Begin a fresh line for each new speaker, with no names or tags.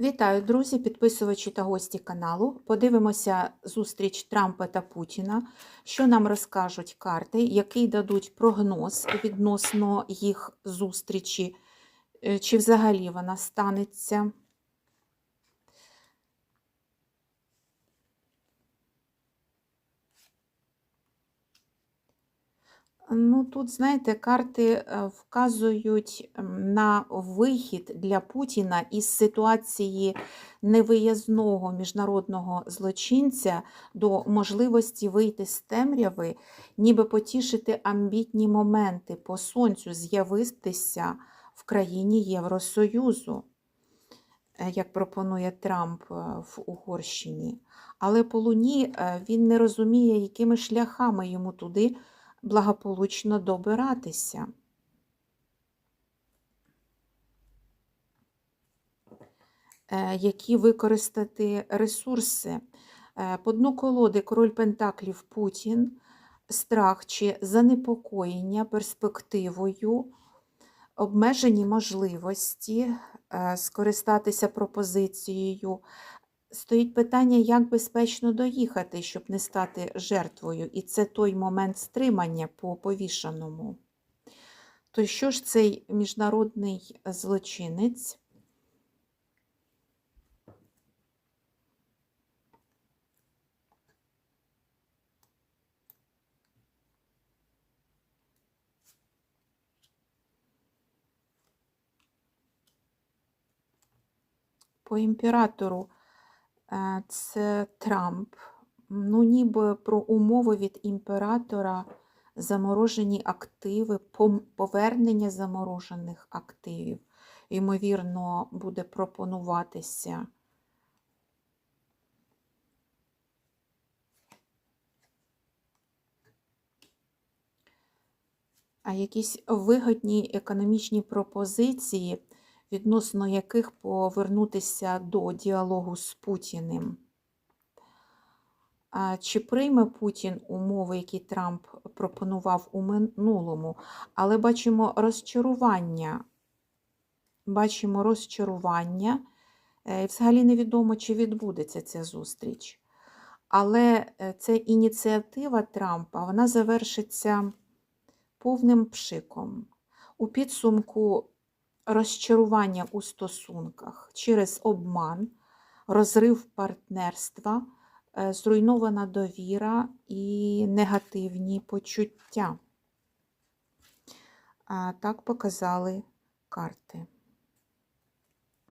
Вітаю, друзі, підписувачі та гості каналу. Подивимося зустріч Трампа та Путіна, що нам розкажуть карти, який дадуть прогноз відносно їх зустрічі, е, чи взагалі вона станеться. Ну, тут, знаєте, карти е, вказують на вихід для Путіна із ситуації невиязного міжнародного злочинця до можливості вийти з темряви, ніби потішити амбітні моменти по сонцю, з'явитися в країні Євросоюзу, е, як пропонує Трамп е, в Угорщині. Але по Луні він не розуміє, якими шляхами йому туди благополучно добиратися. Е, Які використати ресурси? Е, По дну колоди король Пентаклів Путін, страх чи занепокоєння перспективою, обмежені можливості е, скористатися пропозицією. Стоїть питання, як безпечно доїхати, щоб не стати жертвою, і це той момент стримання по повішаному. То що ж цей міжнародний злочинець? По імператору це Трамп. Ну, ніби про умови від імператора, заморожені активи, повернення заморожених активів, ймовірно, буде пропонуватися. А якісь вигодні економічні пропозиції, відносно яких повернутися до діалогу з Путіним. Чи прийме Путін умови, які Трамп пропонував у минулому? Але бачимо розчарування. Бачимо розчарування. Е, І взагалі невідомо, чи відбудеться ця зустріч. Але е, ця ініціатива Трампа вона завершиться повним пшиком. У підсумку розчарування у стосунках через обман, розрив партнерства, е, зруйнована довіра і негативні почуття. Так показали карти.